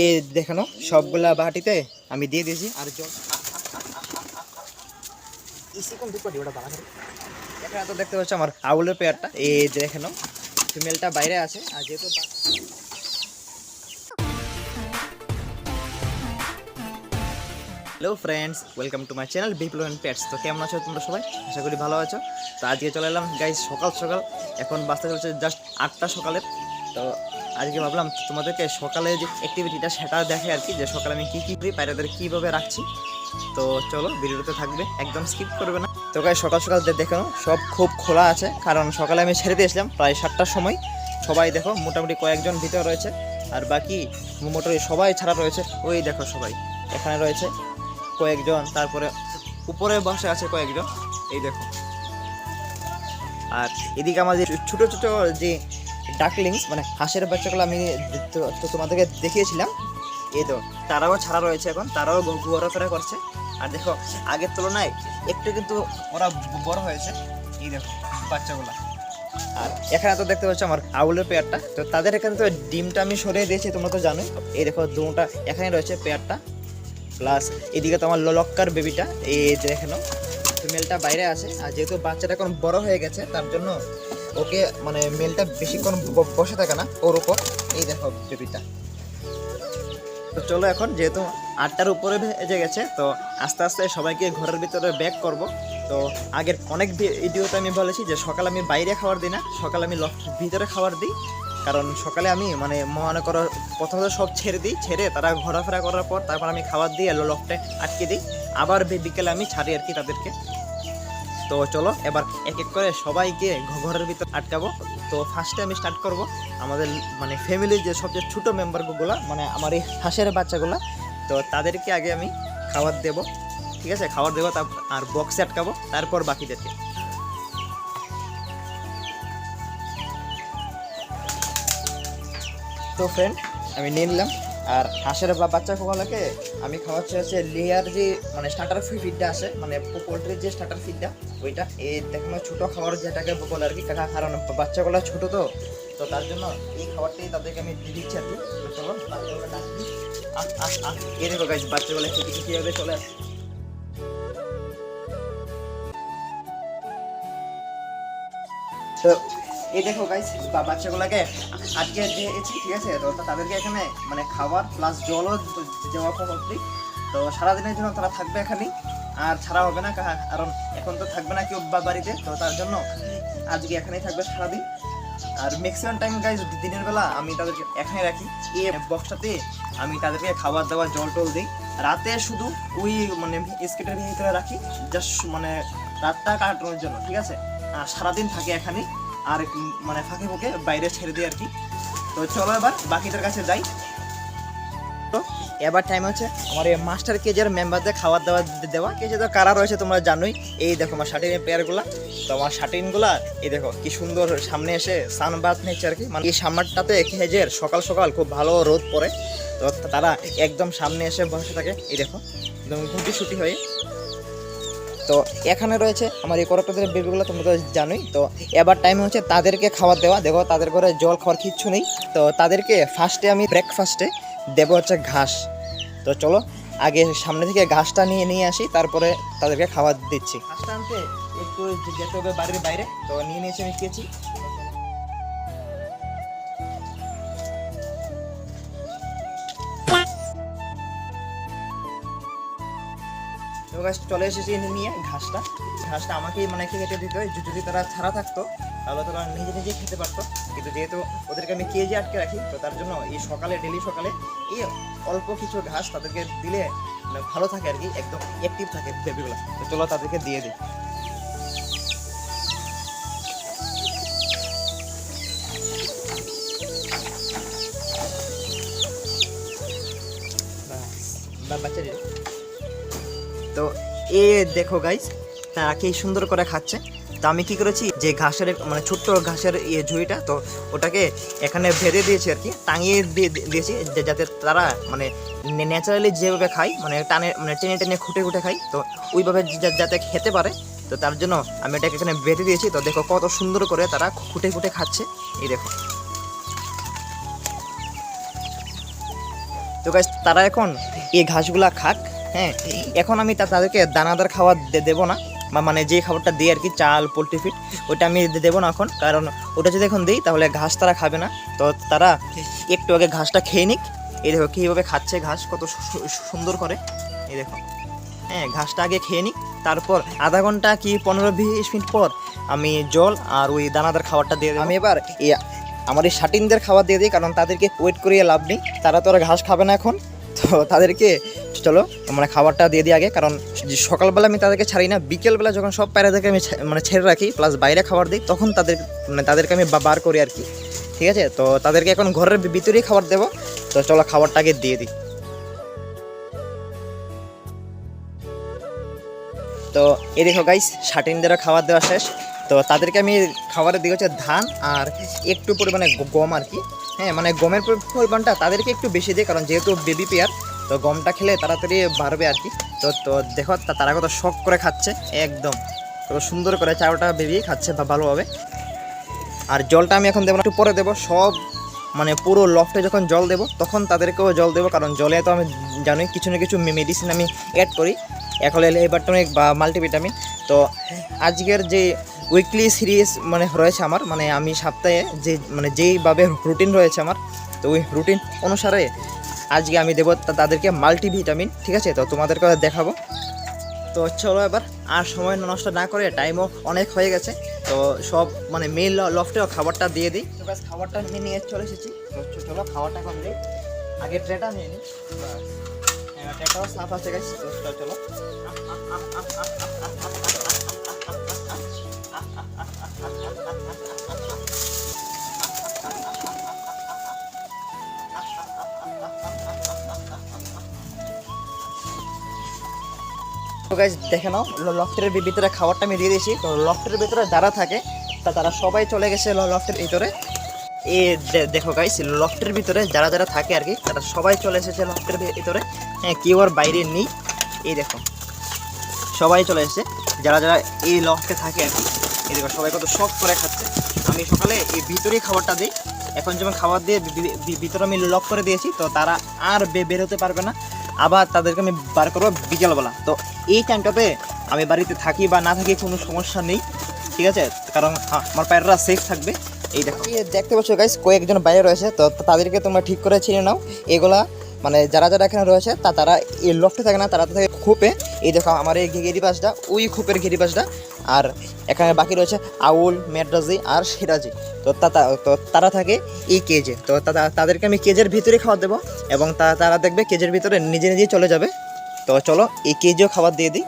এই দেখানো সবগুলা বাটিতে আমি দিয়ে দিয়েছি। আর জল। এখানে তো দেখতে পাচ্ছ আমার আউলের পেয়ারটা। এই যে দেখানো ফিমেলটা বাইরে আছে আর যেহেতু hello friends welcome to my channel Biplab and pets তো কেমন আছো তোমরা সবাই? আশা করি ভালো আছো। তো আজকে চলে এলাম গাইজ সকাল সকাল। এখন বাঁচতে চলছে জাস্ট আটটা সকালের। তো আজকে ভাবলাম তোমাদেরকে সকালে যে অ্যাক্টিভিটিটা সেটা দেখে আর কি, যে সকালে আমি কী কী করি, পায়রাদের কীভাবে রাখছি। তো চলো, ভিডিওতে থাকবে, একদম স্কিপ করবে না। তো গাই সকাল সকাল দেখো সব খুব খোলা আছে। কারণ সকালে আমি ছেড়ে দিয়েছিলাম প্রায় সাতটার সময়। সবাই দেখো, মোটামুটি কয়েকজন ভিতরে রয়েছে। আর বাকি মোটামুটি সবাই ছাড়া রয়েছে। ওই দেখো সবাই, এখানে রয়েছে কয়েকজন, তারপরে উপরে বসে আছে কয়েকজন। এই দেখো। আর এদিকে আমাদের ছোটো ছোটো যে ডাকলিংস মানে হাঁসের বাচ্চাগুলো আমি তো- তোমাদেরকে দেখিয়েছিলাম। এই তো তারাও ছাড়া রয়েছে এখন, তারাও ঘোরাফেরা করছে। আর দেখো, আগের তুলনায় একটু কিন্তু ওরা বড় হয়েছে। এই দেখো, বাচ্চাগুলো। আর এখানে তো দেখতে পাচ্ছ আমার আউলের পেয়ারটা। তো তাদের এখানে তো ডিমটা আমি সরিয়ে দিয়েছি, তোমরা তো জানোই। এই দেখো, দুটা এখানে রয়েছে পেয়ারটা। প্লাস এদিকে তো আমার লক্কার বেবিটা, এই যে এখানে ফিমেলটা বাইরে আছে। আর যেহেতু বাচ্চাটা এখন বড় হয়ে গেছে, তার জন্য ওকে মানে মেলটা বেশিক্ষণ বসে থাকে না ওর উপর। এই দেখো বেবিটা। তো চলো এখন, যেহেতু আটটার উপরে ভেজে গেছে, তো আস্তে আস্তে সবাইকে ঘরের ভিতরে ব্যাক করব। তো আগের অনেক ভিডিওতে আমি বলেছি যে, সকালে আমি বাইরে খাবার দিই না, সকালে আমি লফট ভিতরে খাবার দিই। কারণ সকালে আমি মানে মনে করো প্রথমত সব ছেড়ে দিই, ছেড়ে তারা ঘোরাফেরা করার পর তারপর আমি খাবার দিই এলো লফটে আটকে দিই। আবার বিকেলে আমি ছাড়ি আর কি তাদেরকে। তো চলো, এবার এক এক করে সবাইকে ঘরের ভিতর আটকাবো। তো ফার্স্টে আমি স্টার্ট করব। আমাদের মানে ফ্যামিলির যে সবচেয়ে ছোটো মেম্বারগুলো মানে আমার এই হাঁসের বাচ্চাগুলো, তো তাদেরকে আগে আমি খাবার দেব। ঠিক আছে? খাবার দেবো তার আর বক্সে আটকাবো, তারপর বাকিদেরকে। তো ফ্রেন্ড আমি নিয়ে নিলাম। আর হাঁসের বা বাচ্চা কোকালাকে আমি খাওয়াচ্ছি হচ্ছে লেয়ার যে মানে স্টার্টার ফিডটা আছে মানে পোলট্রির যে স্টার্টার ফিডটা ওইটা। এই দেখানো ছোটো খাবার যেটাকে বলে আর কি কাকা কারণ বাচ্চাগুলো ছোটো তো তো তার জন্য এই খাবারটাই তাদেরকে আমি দিয়ে দিচ্ছি আর কি চলো আহ, দেখো গাছ বাচ্চাগুলো খেতে কীভাবে চলে তো এই দেখো গাইস বাচ্চাগুলোকে আজকে দিয়েছি, ঠিক আছে? তো তাদেরকে এখানে মানে খাবার প্লাস জলও দেওয়া হচ্ছে তো সারাদিনের জন্য তারা থাকবে এখানেই। আর ছাড়া হবে না কারণ এখন তো থাকবে না কেউ বাড়িতে, তো তার জন্য আজকে এখানেই থাকবে সারাদিন। আর ম্যাক্সিমাম টাইম গাইজ দিনের বেলা আমি তাদেরকে এখানে রাখি। এই বক্সটাতে আমি তাদেরকে খাবার দাবার, জল টল দিই। রাতে শুধু ওই মানে স্কেটের ভিতরে রাখি জাস্ট মানে রাতটা কাটানোর জন্য, ঠিক আছে? আর সারাদিন থাকে এখানে আর মানে ফাঁকে ফুঁকে বাইরে ছেড়ে দিই আর কি। তো চলো এবার, বাকিদের কাছে যাই। তো এবার টাইম হচ্ছে আমার এই মাস্টার কেজের মেম্বারদের খাবার দাবার দেওয়া। কেজে তো কারা রয়েছে তোমরা জানোই। এই দেখো আমার শার্টিনের পেয়ারগুলা তো আমার শার্টিনগুলা এই দেখো কি সুন্দর সামনে এসে সানবাথ নিচ্ছে আর কি। মানে এই সামারটাতে কেজের সকাল সকাল খুব ভালো রোদ পড়ে। তো তারা একদম সামনে এসে বসে থাকে। এই দেখো, একদম ঘুটি ছুটি হয়ে তো এখানে রয়েছে আমার এই করকটাদের বেবিগুলো তোমরা তো জানোই। তো এবার টাইম হচ্ছে তাদেরকে খাবার দেওয়া। দেখো, তাদের ঘরে জল খাওয়ার কিচ্ছু নেই। তো তাদেরকে ফার্স্টে আমি ব্রেকফাস্টে দেবো হচ্ছে ঘাস। তো চলো, আগে সামনে থেকে ঘাসটা নিয়ে নিয়ে আসি, তারপরে তাদেরকে খাবার দিচ্ছি। ঘাসটা আনতে একটু যেতে হবে বাড়ির বাইরে। তো নিয়ে নিয়েছি আমি খেয়েছি। গাছ চলে এসেছি নিয়ে ঘাসটা। ঘাসটা আমাকেই মানে খেতে দিতে যদি তারা ছাড়া থাকতো, তাহলে তারা নিজে নিজে খেতে পারতো। কিন্তু যেহেতু ওদেরকে আমি কেজি আটকে রাখি, তো তার জন্য এই সকালে ডেলি সকালে এই অল্প কিছু ঘাস তাদেরকে দিলে মানে ভালো থাকে আর কি, একদম অ্যাক্টিভ থাকে বেবিগুলো তো চলো তাদেরকে দিয়ে দিই। বা- বাচ্চা দিয়ে দিই। তো এ দেখো গাইস তারা কি সুন্দর করে খাচ্ছে। তো আমি কি করেছি, যে ঘাসের মানে ছোট্ট ঘাসের ইয়ে ঝুড়িটা, তো ওটাকে এখানে ভেদে দিয়েছি আর কি, টাঙিয়ে দিয়ে দিয়ে- দিয়েছি যাতে তারা মানে ন্যাচারালি যেভাবে খায় মানে টানে মানে টেনে টেনে খুঁটে খুঁটে খায়, তো ওইভাবে যাতে খেতে পারে, তো তার জন্য আমি এটাকে এখানে বেঁধে দিয়েছি। তো দেখো কত সুন্দর করে তারা খুঁটে খুঁটে খাচ্ছে, এই দেখো। তো গাইস তারা এখন এই ঘাসগুলা খাক। হ্যাঁ এখন আমি তাদেরকে দানাদার খাবার দেবো না। বা মানে যে খাবারটা দিই আর কি, চাল, পোলট্রি ফিট ওইটা আমি দেবো না এখন। কারণ ওটা যদি এখন দিই, তাহলে ঘাস তারা খাবে না। তো তারা একটু আগে ঘাসটা খেয়ে নিক। এই দেখো কীভাবে খাচ্ছে ঘাস, কত সুন্দর করে। এই দেখো। হ্যাঁ ঘাসটা আগে খেয়ে নিক। তারপর আধা ঘণ্টা কি পনেরো বিশ মিনিট পর আমি জল আর ওই দানাদার খাবারটা দিয়ে আমি এবার আমার এই শাটিনদের খাবার দিয়ে দিই, কারণ তাদেরকে ওয়েট করিয়ে লাভ নেই। তারা তো আর ঘাস খাবে না এখন। তো তাদেরকে, চলো মানে খাবারটা দিয়ে দিই আগে, কারণ সকালবেলা আমি তাদেরকে ছাড়ি না, বিকেলবেলা যখন সব প্যারাদেরকে আমি মানে ছেড়ে রাখি প্লাস বাইরে খাবার দিই, তখন তাদের মানে তাদেরকে আমি বার করি আর কি ঠিক আছে? তো তাদেরকে এখন ঘরের ভিতরেই খাবার দেবো। তো চলো খাবারটা আগে দিয়ে দিই। তো এই দেখো গাইস শাটিনদেরও খাবার দেওয়া শেষ। তো তাদেরকে আমি খাবারে দিই হচ্ছে ধান আর একটু পরিমাণে গম আর কি হ্যাঁ মানে গমের পরিমাণটা তাদেরকে একটু বেশি দিই কারণ যেহেতু বেবি পেয়ার তো গমটা খেলে তাড়াতাড়ি বাড়বে আর কি। তো তো দেখো তারা কত শখ করে খাচ্ছে, একদম। তো সুন্দর করে চারোটা বেবি খাচ্ছে বা ভালোভাবে। আর জলটা আমি এখন দেবো একটু পরে দেবো। সব মানে পুরো লফটে যখন জল দেবো, তখন তাদেরকেও জল দেবো, কারণ জলে তো আমি জানি কিছু না কিছু মেডিসিন আমি অ্যাড করি। এক হলে হেবারটনিক বা মাল্টিভিটামিন তো আজকের যে উইকলি সিরিজ মানে রয়েছে আমার মানে আমি সপ্তাহে যে মানে যেইভাবে রুটিন রয়েছে আমার তো ওই রুটিন অনুসারে আজকে আমি দেবো তাদেরকে মাল্টিভিটামিন ঠিক আছে? তো তোমাদেরকে দেখাবো। তো চলো এবার আর সময় নষ্ট না করে টাইমও অনেক হয়ে গেছে তো সব মানে মেল লফটেও খাবারটা দিয়ে দিই। খাবারটা নিয়ে নিয়ে চলে এসেছি। চলো খাবারটা এখন দিই। আগে ট্রেটা নিয়ে নিই। হ্যাঁ, ট্রেটাও সাফ আছে গেছে চলো। তো গাইজ দেখে নাও লফটের ভিতরে খাবারটা আমি দিয়ে দিয়েছি। তো লফটের ভিতরে যারা থাকে, তা তারা সবাই চলে গেছে লফটের ভিতরে। এ দেখো গাইস লফটের ভিতরে যারা যারা থাকে আর কি, তারা সবাই চলে এসেছে লফটের ভিতরে। হ্যাঁ কেউ আর বাইরে নেই। এই দেখো, সবাই চলে এসেছে। যারা যারা এই লফটে থাকে আর কি, এই দেখো সবাই কত শখ করে খাচ্ছে। আমি সকালে এই ভিতরেই খাবারটা দিই। এখন যেমন খাবার দিয়ে ভিতরে আমি লক করে দিয়েছি, তো তারা আর বেরোতে পারবে না। আবার তাদেরকে আমি বার করব বিকেলবেলা। তো এই টাইমটাতে আমি বাড়িতে থাকি বা না থাকি কোনো সমস্যা নেই, ঠিক আছে? কারণ আমার পায়রারা সেফ থাকবে। এই দেখো। দেখতে পাচ্ছ গাইস কয়েকজন বাইরে রয়েছে, তো তাদেরকে তোমরা ঠিক করে চিনে নাও। এগুলা মানে যারা যারা এখানে রয়েছে, তা, তারা এই লফটে থাকে না, তারা থাকে খোপে। এই দেখো, আমার এই ঘেরি পাশটা, ওই খোপের ঘেরি পাশটা। আর এখানে বাকি রয়েছে আউল, মেড্রাজি আর সিরাজি। তো তা তারা থাকে এই কেজে। তো তাদেরকে আমি কেজের ভিতরে খাবার দেবো এবং তারা দেখবে কেজের ভিতরে নিজে নিজেই চলে যাবে। তো চলো এই কেজিও খাবার দিয়ে দিই।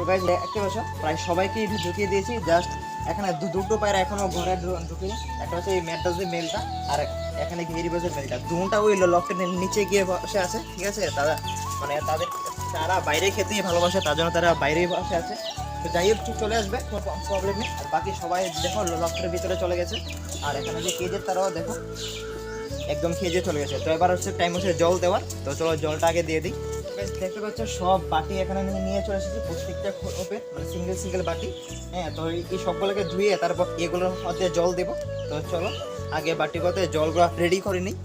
তো গাইজ দেখতে পাচ্ছ প্রায় সবাইকেই ঢুকিয়ে দিয়েছি। জাস্ট এখানে দুটো পায়রা এখনও ঘরে ঢু- ঢুকিয়ে একটা হচ্ছে এই ম্যাটটাজের মেলটা আর এখানে ঘেরি বাজের মেলটা দুটা ওই লকের নিচে গিয়ে বসে আছে, ঠিক আছে? তারা মানে তাদের তারা বাইরে খেতেই ভালোবাসে, তার জন্য তারা বাইরেই বসে আছে। তো যাই হোক চলে আসবে, কোনো প্রবলেম নেই। আর বাকি সবাই দেখো লকের ভিতরে চলে গেছে। আর এখানে যে কেজের তারাও দেখো, একদম খেয়ে চলে গেছে। তো এবার হচ্ছে টাইম হচ্ছে জল দেওয়ার। তো চলো জলটা আগে দিয়ে দিই। Guys, দেখতে পাচ্ছ সব বাটি এখানে নিয়ে চলে এসেছি প্রত্যেকটা খোপে মানে সিঙ্গেল সিঙ্গেল বাটি। হ্যাঁ তো এই সবগুলোকে ধুয়ে তারপর এগুলোর মধ্যে জল দেবো। তো চলো আগে বাটি করতে জলগুলো রেডি করে নিই।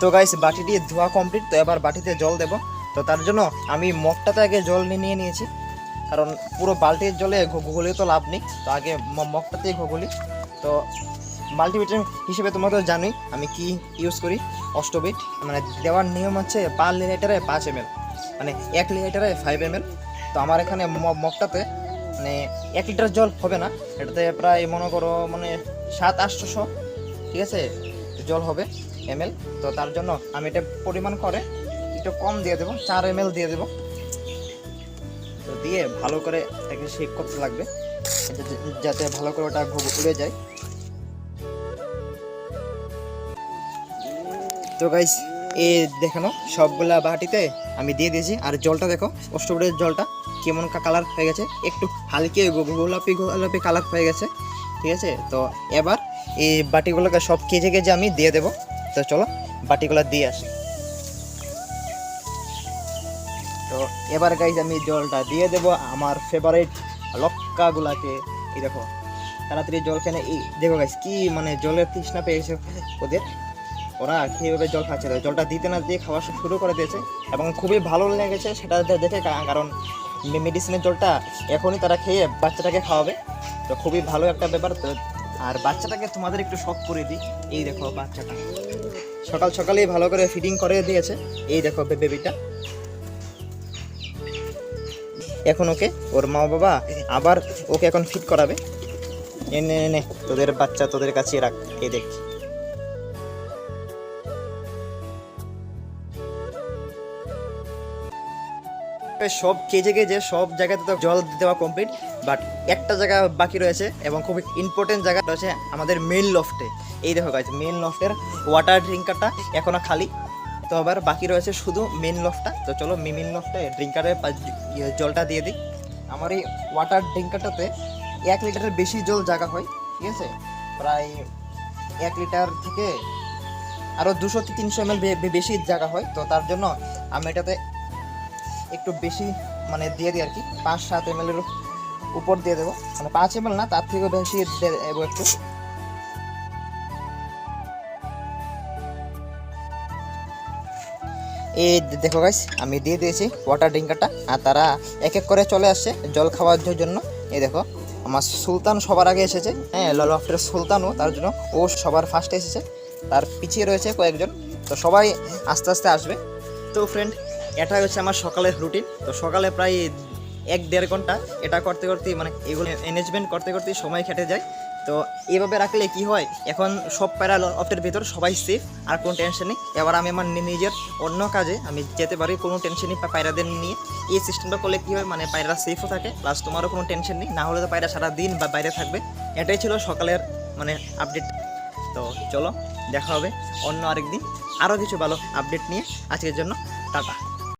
তো গাইস বাটিটি ধোয়া কমপ্লিট তো এবার বাটিতে জল দেব। তো তার জন্য আমি মগটাতে আগে জল নিয়ে নিয়ে নিয়েছি। কারণ পুরো বালতির জলে ঘুগলি তো লাভ নেই। তো আগে মগটাতেই ঘুগলি। তো মাল্টিভিটামিন হিসেবে তোমরা তো জানোই আমি কি ইউজ করি। অষ্টবিট মানে দেওয়ার নিয়ম হচ্ছে পার লিটারে পাঁচ এম মানে এক লিটারে ফাইভ এম তো আমার এখানে মগটাতে মানে এক লিটার জল হবে না। এটাতে প্রায় মনে করো মানে সাত আটশোশো ঠিক আছে, জল হবে। এম এল তো তার জন্য আমি এটা পরিমাণ করে একটু কম দিয়ে দেবো, চার এম দিয়ে দেবো। তো দিয়ে ভালো করে এটাকে শেক করতে লাগবে যাতে- ভালো করে ওটা ঘু- উড়ে যায়। তো গাইস এ দেখানো সবগুলা বাটিতে আমি দিয়ে দিয়েছি। আর জলটা দেখো অষ্টপুরের জলটা কেমন কালার হয়ে গেছে। একটু হালকে গোলাপি গোলাপি কালার হয়ে গেছে। ঠিক আছে? তো এবার এই বাটিগুলোকে সব কেজে কেজে আমি দিয়ে দেবো। তো চলো বাটিগুলো দিয়ে আসি। তো এবার গাইজ আমি জলটা দিয়ে দেব আমার ফেভারিট লক্কাগুলাকে। এই দেখো, তাড়াতাড়ি জল কেনে এই দেখো গাইজ কি মানে জলের তৃষ্ণা পেয়েছে ওদের। ওরা কীভাবে জল খাচ্ছে? জলটা দিতে না দিয়ে খাওয়া শুরু করে দিয়েছে এবং খুবই ভালো লেগেছে সেটা দেখে কারণ মেডিসিনের জলটা এখনই তারা খেয়ে বাচ্চাটাকে খাওয়াবে। তো খুবই ভালো একটা ব্যাপার। আর বাচ্চাটাকে তোমাদের একটু শখ করে দিই। এই দেখো বাচ্চাটা। সকাল সকালেই ভালো করে ফিডিং করে দিয়েছে। এই দেখো বেবিটা। এখন ওকে ওর মা বাবা আবার ওকে এখন ফিট করাবে। এনে নে তোদের বাচ্চা তোদের কাছে রাখ এই দেখ। সব কেজে কেজে সব জায়গাতে তো জল দেওয়া কমপ্লিট বাট একটা জায়গা বাকি রয়েছে এবং খুব ইম্পর্টেন্ট জায়গা রয়েছে আমাদের মেন লফটে এই দেখো গাছ মেন লফটের ওয়াটার ড্রিঙ্কারটা এখনও খালি। তো আবার বাকি রয়েছে শুধু মেন লফটা তো চলো মেন লফটে ড্রিঙ্কারের জলটা দিয়ে দিই। আমার এই ওয়াটার ড্রিঙ্কারটাতে এক লিটারের বেশি জল জায়গা হয়, ঠিক আছে? প্রায় এক লিটার থেকে আরও দুশো তিনশো এম বেশি জায়গা হয়। তো তার জন্য আমি এটাতে একটু বেশি মানে দিয়ে দিই আর কি। পাঁচ সাত এম এর উপর দিয়ে দেবো। মানে পাঁচ এম না, তার থেকেও বেশি দেবো একটু। এই দেখো গাইস আমি দিয়ে দিয়েছি ওয়াটার ড্রিঙ্কারটা আর তারা এক এক করে চলে আসছে জল খাওয়ার জন্য। এই দেখো, আমার সুলতান সবার আগে এসেছে। হ্যাঁ লফটের সুলতানও, তার জন্য ও সবার ফার্স্টে এসেছে। তার পিছিয়ে রয়েছে কয়েকজন। তো সবাই আস্তে আস্তে আসবে। তো ফ্রেন্ড এটাই হচ্ছে আমার সকালের রুটিন তো সকালে প্রায় এক দেড় ঘণ্টা এটা করতে করতে মানে এগুলো ম্যানেজমেন্ট করতে করতে সময় কেটে যায়। তো এইভাবে রাখলে কি হয়? এখন সব প্যারা অফটের ভিতর সবাই সেফ আর কোনো টেনশন নেই। এবার আমি আমার নিজের অন্য কাজে আমি যেতে পারি, কোনো টেনশন নেই পায়রাদের নিয়ে। এই সিস্টেমটা করলে কী হয়? মানে পায়রা সেফও থাকে প্লাস তোমারও কোনো টেনশন নেই। না হলে তো পায়রা সারা দিন বা বাইরে থাকবে। এটাই ছিল সকালের মানে আপডেট তো চলো, দেখা হবে অন্য আরেকদিন। আরও কিছু ভালো আপডেট নিয়ে। আজকের জন্য টাটা।